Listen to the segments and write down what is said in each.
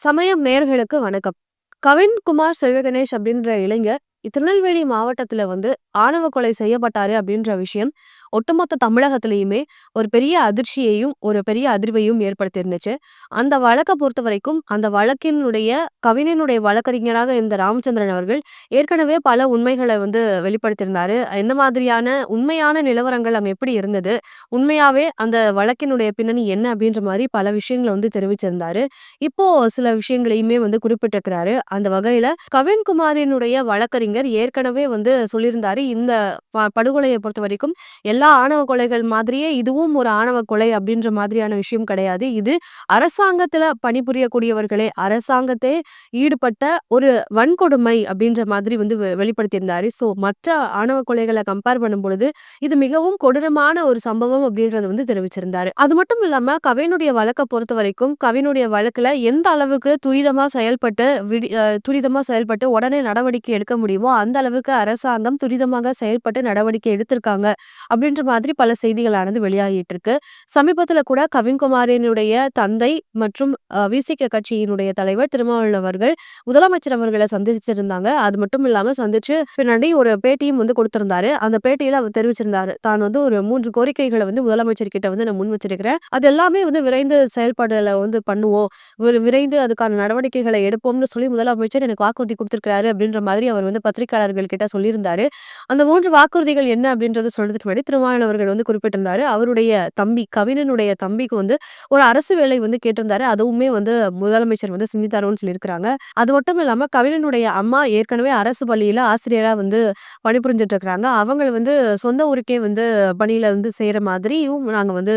சமயம் நேர்களுக்கு வணக்கம். கவின் குமார் செல்வகணேஷ் அப்படின்ற இளைஞர் திருநெல்வேலி மாவட்டத்துல வந்து ஆணவ கொலை செய்யப்பட்டாரு அப்படின்ற விஷயம் ஒட்டுமொத்த தமிழகத்திலையுமே ஒரு பெரிய அதிர்ச்சியையும் ஒரு பெரிய அதிர்வையும் ஏற்படுத்தியிருந்துச்சு. அந்த வழக்கை பொறுத்த வரைக்கும் அந்த வழக்கினுடைய கவிஞனுடைய வழக்கறிஞராக இருந்த ராமச்சந்திரன் அவர்கள் ஏற்கனவே பல உண்மைகளை வந்து வெளிப்படுத்தியிருந்தாரு. எந்த மாதிரியான உண்மையான நிலவரங்கள் அங்கே எப்படி இருந்தது? உண்மையாவே அந்த வழக்கினுடைய பின்னணி என்ன அப்படின்ற மாதிரி பல விஷயங்களை வந்து தெரிவிச்சிருந்தாரு. இப்போ சில விஷயங்களையுமே வந்து குறிப்பிட்டிருக்கிறாரு. அந்த வகையில கவின்குமாரினுடைய வழக்கறிஞர் ஏற்கனவே வந்து சொல்லியிருந்தாரு. இந்த படுகொலையை பொறுத்த வரைக்கும் எல்லா ஆணவ கொலைகள் மாதிரியே இதுவும் ஒரு ஆணவ கொலை அப்படின்ற மாதிரியான விஷயம் கிடையாது. இது அரசாங்கத்துல பணிபுரியக்கூடியவர்களே அரசாங்கத்தை ஈடுபட்ட ஒரு வன்கொடுமை அப்படின்ற மாதிரி வந்து வெளிப்படுத்தியிருந்தாரு. ஸோ மற்ற ஆணவ கொலைகளை கம்பேர் பண்ணும் பொழுது இது மிகவும் கொடூரமான ஒரு சம்பவம் அப்படின்றத வந்து தெரிவிச்சிருந்தாரு. அது மட்டும் இல்லாம கவினுடைய வழக்கை பொறுத்த வரைக்கும் கவினுடைய வழக்குல எந்த அளவுக்கு துரிதமா செயல்பட்டு விடி துரிதமா செயல்பட்டு உடனே நடவடிக்கை எடுக்க முடியுமோ அந்த அளவுக்கு அரசாங்கம் துரிதமாக செயல்பட்டு நடவடிக்கை எடுத்திருக்காங்க. அப்படின்ற மாதிரி பல செய்திகளானது வெளியாகிட்டு இருக்கு சமீபத்துல கூட கவின்குமாரினுடைய தந்தை மற்றும் விசிக கட்சியினுடைய தலைவர் திருமாவளவர்கள் முதலமைச்சர் அவர்களை சந்திச்சிருந்தாங்க. அது மட்டும் இல்லாம சந்திச்சு பின்னாடி ஒரு பேட்டியும் வந்து கொடுத்திருந்தாரு. அந்த பேட்டியில அவர் தெரிவிச்சிருந்தாரு. தான் வந்து ஒரு மூன்று கோரிக்கைகளை வந்து முதலமைச்சர் கிட்ட வந்து நான் முன் வச்சிருக்கிறேன். அது எல்லாமே வந்து விரைந்து செயல்பாடுல வந்து பண்ணுவோம். ஒரு விரைந்து அதுக்கான நடவடிக்கைகளை எடுப்போம்னு சொல்லி முதலமைச்சர் எனக்கு வாக்குறுதி கொடுத்திருக்கிறாரு அப்படின்ற மாதிரி அவர் வந்து பத்திரிகையாளர்கள் கிட்ட சொல்லியிருந்தாரு. அந்த மூன்று வாக்குறுதிகள் என்ன அப்படின்றத சொல்றதுக்கு முன்னாடி திருமாவளவர்கள் வந்து குறிப்பிட்டிருந்தாரு. அவருடைய தம்பி கவினனுடைய தம்பிக்கு வந்து ஒரு அரசு வேலை வந்து கேட்டிருந்தாரு. அதுவுமே வந்து முதலமைச்சர் வந்து சிந்தித்தாரோன்னு சொல்லியிருக்கிறாங்க. அது மட்டும் இல்லாம கவினனுடைய அம்மா ஏற்கனவே அரசு பள்ளியில ஆசிரியரா வந்து பணிபுரிஞ்சிட்டு இருக்கிறாங்க அவங்க வந்து சொந்த ஊருக்கே வந்து பணியில வந்து செய்யற மாதிரியும் நாங்க வந்து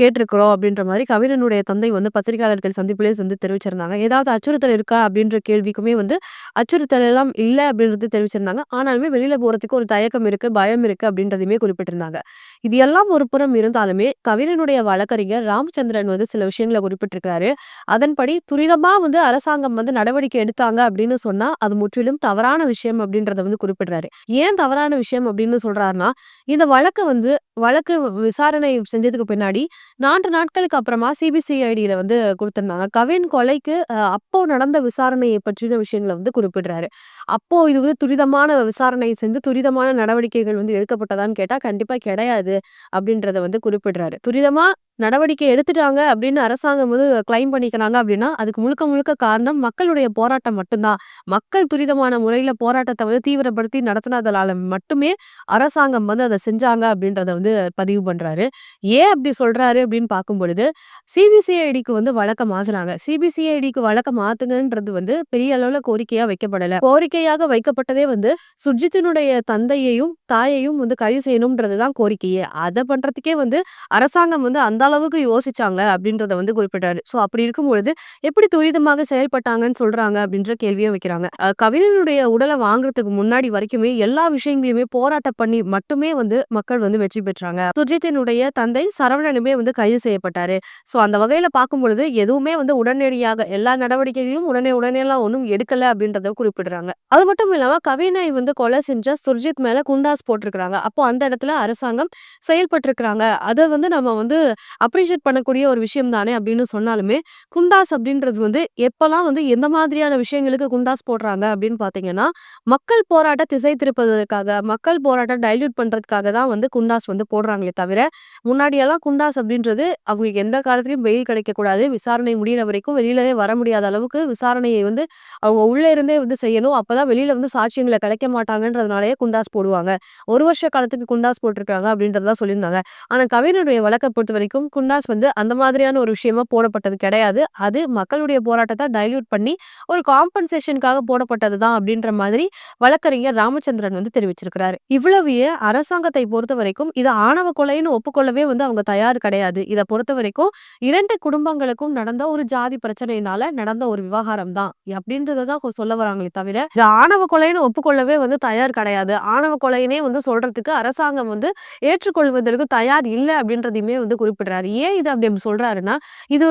கேட்டிருக்கிறோம் அப்படின்ற மாதிரி கவினனுடைய தந்தை வந்து பத்திரிகையாளர்கள் சந்திப்பிலே வந்து தெரிவிச்சிருந்தாங்க. ஏதாவது அச்சுறுத்தல் இருக்கா அப்படின்ற கேள்விக்குமே வந்து அச்சுறுத்தல் எல்லாம் இல்லை அப்படின்றது தெரிவிச்சிருந்தாங்க. ஆனாலுமே வெளியில போறதுக்கு ஒரு தயக்கம் இருக்கு பயம் இருக்கு அப்படின்றதையுமே குறிப்பிட்டிருந்தாங்க. இது எல்லாம் ஒரு புறம் இருந்தாலுமே கவிஞனுடைய வழக்கறிஞர் ராமச்சந்திரன் வந்து சில விஷயங்களை குறிப்பிட்டிருக்கிறாரு. அதன்படி துரிதமா வந்து அரசாங்கம் வந்து நடவடிக்கை எடுத்தாங்க அப்படின்னு சொன்னா அது முற்றிலும் தவறான விஷயம் அப்படின்றத வந்து குறிப்பிடுறாரு. ஏன் தவறான விஷயம் அப்படின்னு சொல்றாருன்னா இந்த வழக்கு வந்து வழக்கு விசாரணை செஞ்சதுக்கு பின்னாடி நான்கு நாட்களுக்கு அப்புறமா சிபிசிஐடியில வந்து கொடுத்திருந்தாங்க. கவின் கொலைக்கு அப்போ நடந்த விசாரணையை பற்றின விஷயங்களை வந்து குறிப்பிடுறாரு. அப்போ இது வந்து துரிதமான விசாரணை செஞ்சு துரிதமான நடவடிக்கைகள் வந்து எடுக்கப்பட்டதான்னு கேட்டா கண்டிப்பா கிடையாது அப்படின்றத வந்து குறிப்பிடுறாரு. துரிதமா நடவடிக்கை எடுத்துட்டாங்க அப்படின்னு அரசாங்கம் வந்து கிளைம் பண்ணிக்கிறாங்க அப்படின்னா அதுக்கு முழுக்க முழுக்க காரணம் மக்களுடைய போராட்டம் மட்டும்தான். மக்கள் துரிதமான முறையில போராட்டத்தை வந்து தீவிரப்படுத்தி நடத்தினதால மட்டுமே அரசாங்கம் வந்து அதை செஞ்சாங்க அப்படின்றத வந்து பதிவு பண்றாரு. ஏன் அப்படி சொல்றாரு அப்படின்னு பார்க்கும் பொழுது சிபிசிஐடிக்கு வந்து வழக்கம் மாத்துறாங்க சிபிசிஐடிக்கு வழக்கம் மாத்துங்கன்றது வந்து பெரிய அளவுல கோரிக்கையா வைக்கப்படல. கோரிக்கையாக வைக்கப்பட்டதே வந்து சுர்ஜித்தினுடைய தந்தையையும் தாயையும் வந்து கைது செய்யணும்ன்றதுதான் கோரிக்கையே. அதை பண்றதுக்கே வந்து அரசாங்கம் வந்து அந்த அளவுக்கு யோசிச்சாங்க அப்படின்றத வந்து குறிப்பிட்டாரு. ஸோ அப்படி இருக்கும் பொழுது எப்படி துரிதமாக செயல்பட்டாங்கன்னு சொல்றாங்க அப்படின்ற கேள்வியை வைக்கிறாங்க. கவிஞனுடைய உடலை வாங்குறதுக்கு முன்னாடி வரைக்குமே எல்லா விஷயங்களையுமே போராட்டம் பண்ணி மட்டுமே வந்து மக்கள் வந்து வெற்றி பெற்றாங்க. சுர்ஜித்தினுடைய தந்தை சரவணனுமே வந்து கைது செய்யப்பட்டாரு. ஸோ அந்த வகையில பார்க்கும் பொழுது எதுவுமே வந்து உடனடியாக எல்லா நடவடிக்கைகளையும் உடனே உடனே எல்லாம் ஒன்றும் எடுக்கல அப்படின்றத குறிப்பிடுறாங்க. அது மட்டும் இல்லாம கவினை வந்து கொலை செஞ்ச சுர்ஜித் மேல குண்டாஸ் போட்டிருக்கிறாங்க. அப்போ அந்த இடத்துல அரசாங்கம் செயல்பட்டு இருக்கிறாங்க அதை வந்து நம்ம வந்து அப்ரிஷியேட் பண்ணக்கூடிய ஒரு விஷயம் தானே அப்படின்னு சொன்னாலுமே குண்டாஸ் அப்படின்றது வந்து எப்பெல்லாம் வந்து எந்த மாதிரியான விஷயங்களுக்கு குண்டாஸ் போடுறாங்க அப்படின்னு பார்த்தீங்கன்னா மக்கள் போராட்ட திசை திருப்பதற்காக மக்கள் போராட்டம் டைல்யூட் பண்ணுறதுக்காக தான் வந்து குண்டாஸ் வந்து போடுறாங்களே தவிர முன்னாடியெல்லாம் குண்டாஸ் அப்படின்றது அவங்களுக்கு எந்த காலத்திலையும் வெயில் கிடைக்கக்கூடாது விசாரணை முடிகிற வரைக்கும் வெளியிலவே வர முடியாத அளவுக்கு விசாரணையை வந்து அவங்க உள்ளே இருந்தே வந்து செய்யணும். அப்பதான் வெளியில் வந்து சாட்சியங்களை கிடைக்க மாட்டாங்கன்றதுனாலயே குண்டாஸ் போடுவாங்க. ஒரு வருஷ காலத்துக்கு குண்டாஸ் போட்டிருக்காங்க அப்படின்றதான் சொல்லியிருந்தாங்க. ஆனால் கவிஞருடைய வழக்கை பொறுத்த வரைக்கும் குண்டாஸ் வந்து அந்த மாதிரியான ஒரு விஷயமா போடப்பட்டது கிடையாது. அது மக்களுடைய போராட்டத்தை டைல்யூட் பண்ணி ஒரு காம்பன்சேஷனுக்காக போடப்பட்டது தான் அப்படின்ற மாதிரி வழக்கறிஞர் ராமச்சந்திரன் வந்து தெரிவிச்சிருக்கிறாரு. இவ்வளவையே அரசாங்கத்தை பொறுத்த வரைக்கும் இது ஆணவ கொலைன்னு ஒப்புக்கொள்ளவே வந்து அவங்க தயார் கிடையாது. இதை பொறுத்த வரைக்கும் இரண்டு குடும்பங்களுக்கும் நடந்த ஒரு ஜாதி பிரச்சனையினால நடந்த ஒரு விவகாரம் தான். அப்படின்றதான் சொல்ல வராங்களே தவிர இது ஆணவ கொலைன்னு ஒப்புக்கொள்ளவே வந்து தயார் கிடையாது. ஆணவ கொலையினே வந்து சொல்றதுக்கு அரசாங்கம் வந்து ஏற்றுக்கொள்வதற்கு தயார் இல்லை அப்படின்றதையுமே வந்து குறிப்பிடுறாரு. தெரிவிச்சிருக்கிறாரு. ஏன் இது அப்படி சொல்றாருன்னா, இது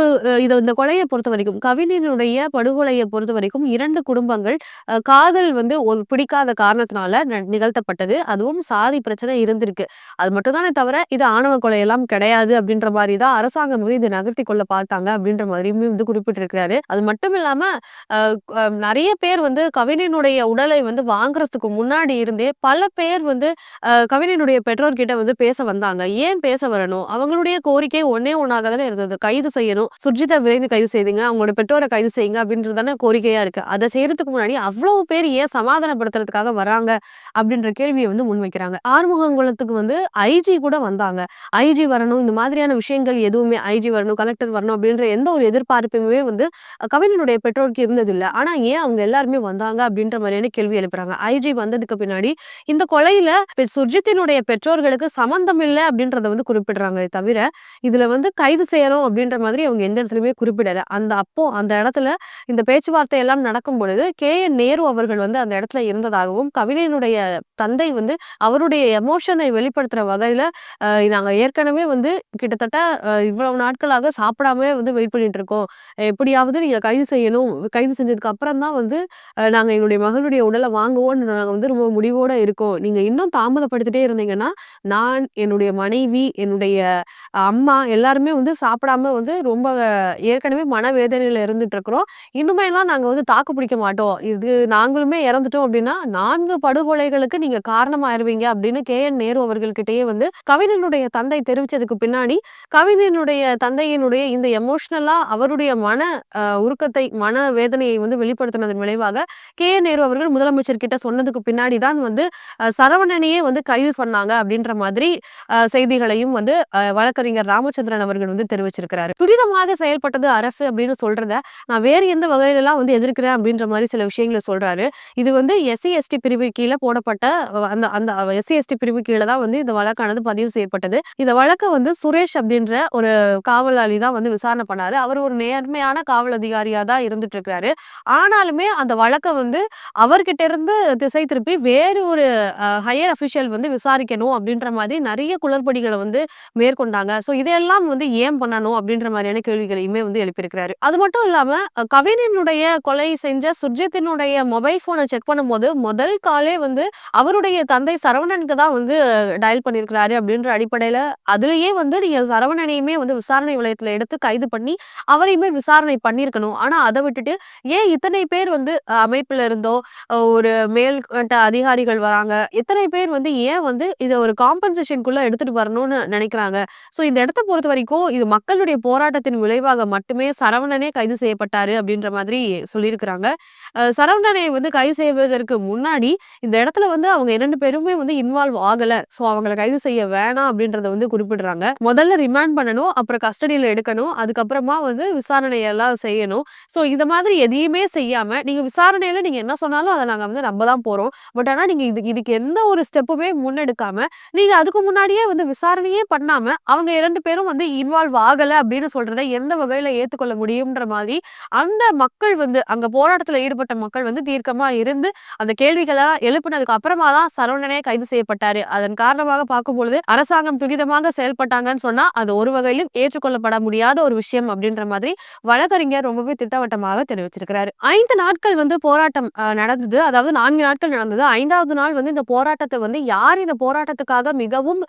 இது இந்த கொலையை பொறுத்த வரைக்கும் பொறுத்தவரைக்கும் கவிஞனுடைய படுகொலைய பொறுத்தவரைக்கும் 2 குடும்பங்கள் காதல் வந்து பிடிக்காத காரணத்தினால ந நிகழ்த்தப்பட்டது. அதுவும் சாதி பிரச்சனை இருந்திருக்கு. அது மட்டும் தானே தவிர, இது ஆணவ கொலையெல்லாம் கிடையாது அப்படின்ற மாதிரி தான் அரசாங்கம் வந்து இத நகர்த்தி கொள்ள பார்த்தாங்க அப்படின்ற மாதிரியுமே வந்து குறிப்பிட்டிருக்கிறாரு. அது மட்டும் இல்லாம நிறைய பேர் வந்து கவிஞனுடைய உடலை வந்து வாங்குறதுக்கு முன்னாடி இருந்தே பல பேர் வந்து அ கவிஞனுடைய பெற்றோர்கிட்ட வந்து பேச வந்தாங்க. ஏன் பேச வரணும்? அவங்களுடைய கோரிக்கை ஒன்னே ஒண்ணாக தானே இருந்தது. கைது செய்யணும். சுர்ஜிதா விரைந்து கைது செய்துங்க. அவங்களோட பெற்றோரை கைது செய்யுங்க அப்படின்றது தானே கோரிக்கையா இருக்கு. அதை செய்யறதுக்கு முன்னாடி அவ்வளவு பேர் ஏன் சமாதானப்படுத்துறதுக்காக வராங்க? அப்படின்ற கேள்வியை வந்து முன்வைக்கிறாங்க. ஆறுமுகங்குளத்துக்கு வந்து ஐஜி கூட வந்தாங்க. ஐஜி வரணும். இந்த மாதிரியான விஷயங்கள் எதுவுமே ஐஜி வரணும், கலெக்டர் வரணும் அப்படின்ற எந்த ஒரு எதிர்பார்ப்புமே வந்து கவிஞனுடைய பெற்றோருக்கு இருந்ததில்லை ஆனா ஏன் அவங்க எல்லாருமே வந்தாங்க அப்படின்ற மாதிரியான கேள்வி எழுப்புறாங்க. ஐஜி வந்ததுக்கு பின்னாடி இந்த கொலையில சுர்ஜித்தினுடைய பெற்றோர்களுக்கு சம்மந்தம் இல்லை அப்படின்றத வந்து குறிப்பிடுறாங்களே தவிர, இதுல வந்து கைது செய்யணும் அப்படின்ற மாதிரி அவங்க எந்த இடத்துலயுமே குறிப்பிடல. அந்த அப்போ அந்த இடத்துல இந்த பேச்சுவார்த்தை எல்லாம் நடக்கும் பொழுது, கே என் நேரு அவர்கள் வந்து அந்த இடத்துல இருந்ததாகவும், கவிஞனுடைய தந்தை வந்து அவருடைய எமோஷனை வெளிப்படுத்துற வகையில, நாங்கள் நாங்க ஏற்கனவே வந்து கிட்டத்தட்ட இவ்வளவு நாட்களாக சாப்பிடாம வந்து வெயிட் பண்ணிட்டு இருக்கோம். எப்படியாவது நீங்க கைது செய்யணும். கைது செஞ்சதுக்கு அப்புறம் தான் வந்து நாங்கள் நாங்க எங்களுடைய மகளுடைய உடலை வாங்குவோம்னு நாங்க வந்து ரொம்ப முடிவோட இருக்கோம். நீங்க இன்னும் தாமதப்படுத்திட்டே இருந்தீங்கன்னா, நான், என்னுடைய மனைவி, என்னுடைய அம்மா எல்லாருமே வந்து சாப்பிடாம வந்து ரொம்ப ஏற்கனவே மனவேதனையில இருந்துட்டு இருக்கிறோம். இனிமேலாம் நாங்க வந்து தாக்கு பிடிக்க மாட்டோம். இது நாங்களுமே இறந்துட்டோம் அப்படின்னா, நான்கு படுகொலைகளுக்கு நீங்க காரணமாயிருவீங்க அப்படின்னு கே என் நேரு அவர்கள்கிட்டயே வந்து கவிஞனுடைய தந்தை தெரிவிச்சதுக்கு பின்னாடி, கவிதையினுடைய தந்தையினுடைய இந்த எமோஷனலா அவருடைய மன உருக்கத்தை, மன வேதனையை வந்து வெளிப்படுத்தினதன் விளைவாக கே என் நேரு அவர்கள் முதலமைச்சர் கிட்ட சொன்னதுக்கு பின்னாடி தான் வந்து சரவணனையே வந்து கைது பண்ணாங்க அப்படின்ற மாதிரி செய்திகளையும் வந்து வழக்கறிஞர் ராமச்சந்திரன் அவர்கள் வந்து தெரிவிச்சிருக்கிறாரு. துரிதமாக செயல்பட்டது அரசு அப்படின்னு சொல்றத, நான் வேறு எந்த வகையிலலாம் வந்து எதிர்க்கிறேன் அப்படின்ற மாதிரி சில விஷயங்கள சொல்றாரு. இது வந்து எஸ்சி, எஸ்டி பிரிவு கீழே போடப்பட்ட அந்த அந்த எஸ்சி, எஸ்டி பிரிவு கீழே தான் வந்து இந்த வழக்கானது பதிவு செய்யப்பட்டது. இந்த வழக்க வந்து சுரேஷ் அப்படின்ற ஒரு காவலாளி தான் வந்து விசாரணை பண்ணாரு. அவர் ஒரு நேர்மையான காவல் அதிகாரியா தான் இருந்துட்டு இருக்கிறாரு. ஆனாலுமே அந்த வழக்கை வந்து அவர்கிட்ட இருந்து திசை திருப்பி வேறு ஒரு ஹையர் அஃபிஷியல் வந்து விசாரிக்கணும் அப்படின்ற மாதிரி நிறைய குளறுபடிகளை வந்து மேற்கொண்டாங்க. ஸோ இதையெல்லாம் வந்து ஏன் பண்ணணும் அப்படின்ற மாதிரியான கேள்விகளையுமே வந்து எழுப்பியிருக்கிறாரு. அது மட்டும் இல்லாம கவினினுடைய கொலை செஞ்ச சுர்ஜித்தினுடைய மொபைல் போனை செக் பண்ணும்போது, முதல் காலே வந்து அவருடைய தந்தை சரவணனுக்கு தான் வந்து டயல் பண்ணியிருக்கிறாரு அப்படின்ற அடிப்படையில, அதுலயே வந்து நீங்க சரவணனையுமே வந்து விசாரணை வளையத்துல எடுத்து கைது பண்ணி, அவரையுமே விசாரணை பண்ணியிருக்கணும். ஆனா அதை விட்டுட்டு, ஏன் இத்தனை பேர் வந்து அமைப்புல இருந்தோ, ஒரு மேல் அதிகாரிகள் வராங்க. எத்தனை பேர் வந்து ஏன் வந்து இதை ஒரு காம்பன்சேஷன்க்குள்ள எடுத்துட்டு வரணும்னு நினைக்கிறாங்க. ஸோ இந்த மொத்த பொறுத்த வரைக்கும் இது மக்களுடைய போராட்டத்தின் விளைவாக மட்டுமே சரவணனே கைது செய்யப்பட்டாரு அப்படின்ற மாதிரி சொல்லியிருக்கிறாங்க. சரவணனை வந்து கைது செய்வதற்கு முன்னாடி, இந்த இடத்துல வந்து அவங்க இரண்டு பேருமே வந்து இன்வால்வ் ஆகல. ஸோ அவங்கள கைது செய்ய வேணாம் அப்படின்றத வந்து குறிப்பிடுறாங்க. முதல்ல ரிமாண்ட் பண்ணணும். அப்புறம் கஸ்டடியில் எடுக்கணும். அதுக்கப்புறமா வந்து விசாரணை எல்லாம் செய்யணும். ஸோ இந்த மாதிரி எதையுமே செய்யாம, நீங்க விசாரணையில நீங்க என்ன சொன்னாலும் அதை நாங்கள் வந்து நம்ப தான் போறோம். பட் ஆனால் நீங்க இது இதுக்கு எந்த ஒரு ஸ்டெப்புமே முன்னெடுக்காம, நீங்க அதுக்கு முன்னாடியே வந்து விசாரணையே பண்ணாம, அவங்க இரண்டு பேரும் வந்து இன்வால்வ் ஆகலை அப்படின்னு சொல்றத எந்த வகையில ஏத்துக்கொள்ள முடியும்ன்ற மாதிரி, அந்த மக்கள் வந்து அங்க போராட்டத்துல ஈடுபட்ட மக்கள் வந்து தீர்க்கமா இருந்து, அந்த கேள்விகளை எழுப்பினதுக்கு அப்புறமா தான் சரவணனே கைது செய்யப்பட்டாரு. அதன் காரணமாக பார்க்கும்பொழுது, அரசாங்கம் துரிதமாக செயல்பட்டாங்கன்னு சொன்னா, அது ஒரு வகையிலும் ஏற்றுக்கொள்ளப்பட முடியாத ஒரு விஷயம் அப்படின்ற மாதிரி வழக்கறிஞர் ரொம்பவே திட்டவட்டமாக தெரிவிச்சிருக்கிறாரு. ஐந்து நாட்கள் வந்து போராட்டம் நடந்தது. அதாவது நான்கு நாட்கள் நடந்தது. ஐந்தாவது நாள் வந்து இந்த போராட்டத்தை வந்து யார் இந்த போராட்டத்துக்காக மிகவும்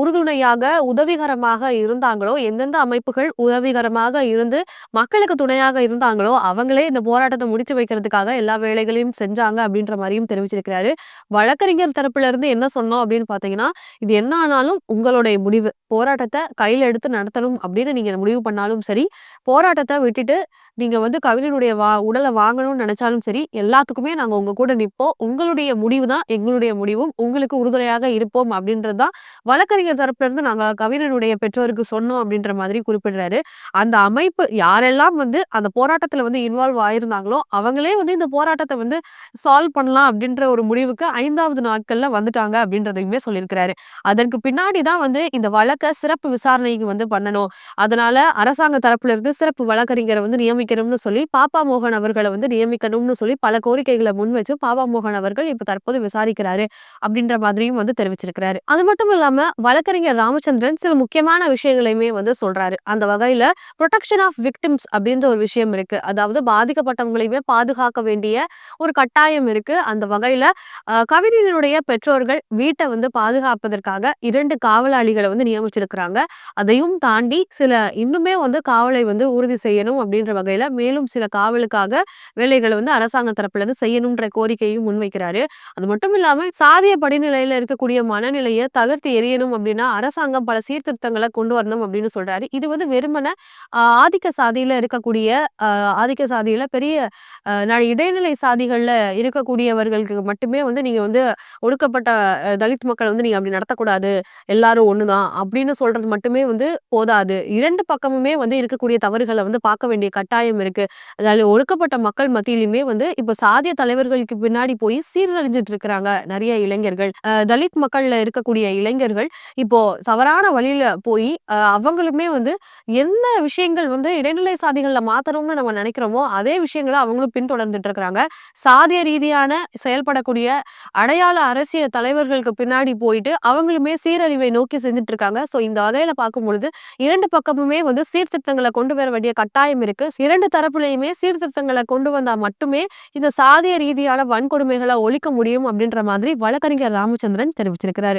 உறுதுணையாக, உதவிகரமாக இருந்தாங்களோ, எந்தெந்த அமைப்புகள் உதவிகரமாக இருந்து மக்களுக்கு துணையாக இருந்தாங்களோ, அவங்களே இந்த போராட்டத்தை முடித்து வைக்கிறதுக்காக எல்லா வேலைகளையும் செஞ்சாங்க அப்படின்ற மாதிரியும் தெரிவிச்சிருக்கிறாரு. வழக்கறிஞர் தரப்புல இருந்து என்ன சொன்னோம் அப்படின்னு பார்த்தீங்கன்னா, இது என்ன ஆனாலும் உங்களுடைய முடிவு. போராட்டத்தை கையில எடுத்து நடத்தணும் அப்படின்னு நீங்க முடிவு பண்ணாலும் சரி, போராட்டத்தை விட்டுட்டு நீங்கள் வந்து கவிஞனுடைய வா உடலை வாங்கணும்னு நினச்சாலும் சரி, எல்லாத்துக்குமே நாங்கள் உங்கள் கூட நிற்போம் உங்களுடைய முடிவு தான் எங்களுடைய முடிவும். உங்களுக்கு உறுதுணையாக இருப்போம் அப்படின்றது தான் வழக்கறிஞர் தரப்புலேருந்து நாங்கள் கவிஞனுடைய பெற்றோருக்கு சொன்னோம் அப்படின்ற மாதிரி குறிப்பிடுறாரு. அந்த அமைப்பு யாரெல்லாம் வந்து அந்த போராட்டத்தில் வந்து இன்வால்வ் ஆயிருந்தாங்களோ, அவங்களே வந்து இந்த போராட்டத்தை வந்து சால்வ் பண்ணலாம் அப்படின்ற ஒரு முடிவுக்கு ஐந்தாவது நாட்களில் வந்துட்டாங்க அப்படின்றதையுமே சொல்லியிருக்கிறாரு. அதற்கு பின்னாடி தான் வந்து இந்த வழக்கை சிறப்பு விசாரணைக்கு வந்து பண்ணணும். அதனால அரசாங்க தரப்புல இருந்து சிறப்பு வழக்கறிஞரை வந்து நியமி நியமிக்கணும்னு சொல்லி பாப்பா மோகன் அவர்களை வந்து நியமிக்கணும்னு சொல்லி பல கோரிக்கைகளை முன் வச்சு பாப்பா மோகன் அவர்கள் இப்ப தற்போது விசாரிக்கிறாரு அப்படின்ற மாதிரியும் வந்து தெரிவிச்சிருக்கிறாரு. அது மட்டும் இல்லாம வழக்கறிஞர் ராமச்சந்திரன் சில முக்கியமான விஷயங்களையுமே வந்து சொல்றாரு. அந்த வகையில ப்ரொடெக்ஷன் ஆஃப் விக்டிம்ஸ் அப்படின்ற ஒரு விஷயம் இருக்கு. அதாவது பாதிக்கப்பட்டவங்களையுமே பாதுகாக்க வேண்டிய ஒரு கட்டாயம் இருக்கு. அந்த வகையில கவிதையினுடைய பெற்றோர்கள் வீட்டை வந்து பாதுகாப்பதற்காக இரண்டு காவலாளிகளை வந்து நியமிச்சிருக்கிறாங்க. அதையும் தாண்டி சில இன்னுமே வந்து காவலை வந்து உறுதி செய்யணும் அப்படின்ற வகையில மேலும் சில காவலுக்காக வேலைகளை வந்து அரசாங்க தரப்புல இருந்து செய்யணும்ன்ற கோரிக்கையும் முன்வைக்கிறாரு. அது மட்டும் இல்லாம சாதிய படிநிலையில இருக்கக்கூடிய மனநிலையை தகர்த்து எரியணும் அப்படின்னா அரசாங்கம் பல சீர்திருத்தங்களை கொண்டு வரணும் அப்படின்னு சொல்றாரு. இது வந்து வெறுமன ஆதிக்க சாதியில இருக்கக்கூடிய ஆதிக்க சாதியில பெரிய இடைநிலை சாதிகள்ல இருக்கக்கூடியவர்களுக்கு மட்டுமே வந்து நீங்க வந்து ஒடுக்கப்பட்ட தலித் மக்கள் வந்து நீங்க அப்படி நடத்தக்கூடாது. எல்லாரும் ஒண்ணுதான் அப்படின்னு சொல்றது மட்டுமே வந்து போதாது. இரண்டு பக்கமுமே வந்து இருக்கக்கூடிய தவறுகளை வந்து பார்க்க வேண்டிய கட்டாயம் கட்டாயம் இருக்கு. அதாவது ஒடுக்கப்பட்ட மக்கள் மத்தியிலுமே வந்து இப்ப சாதிய தலைவர்களுக்கு பின்னாடி போய் சீரழிஞ்சிட்டு இருக்கிறாங்க நிறைய இளைஞர்கள். தலித் மக்கள்ல இருக்கக்கூடிய இளைஞர்கள் இப்போ தவறான வழியில போய் அவங்களுமே வந்து என்ன விஷயங்கள் வந்து இடைநிலை சாதிகள்ல மாத்தணும்னு நம்ம நினைக்கிறோமோ அதே விஷயங்களை அவங்களும் பின்தொடர்ந்துட்டு இருக்கிறாங்க. சாதிய ரீதியான செயல்படக்கூடிய அடையாள அரசியல் தலைவர்களுக்கு பின்னாடி போயிட்டு அவங்களுமே சீரழிவை நோக்கி செஞ்சுட்டு இருக்காங்க. ஸோ இந்த வகையில பார்க்கும் பொழுது இரண்டு பக்கமுமே வந்து சீர்திருத்தங்களை கொண்டு வர வேண்டிய கட்டாயம் இருக்கு. இரண்டு தரப்புலையுமே சீர்திருத்தங்களை கொண்டு வந்தா மட்டுமே இந்த சாதிய ரீதியான வன்கொடுமைகளை ஒழிக்க முடியும் அப்படின்ற மாதிரி வழக்கறிஞர் ராமச்சந்திரன் தெரிவிச்சிருக்கிறாரு.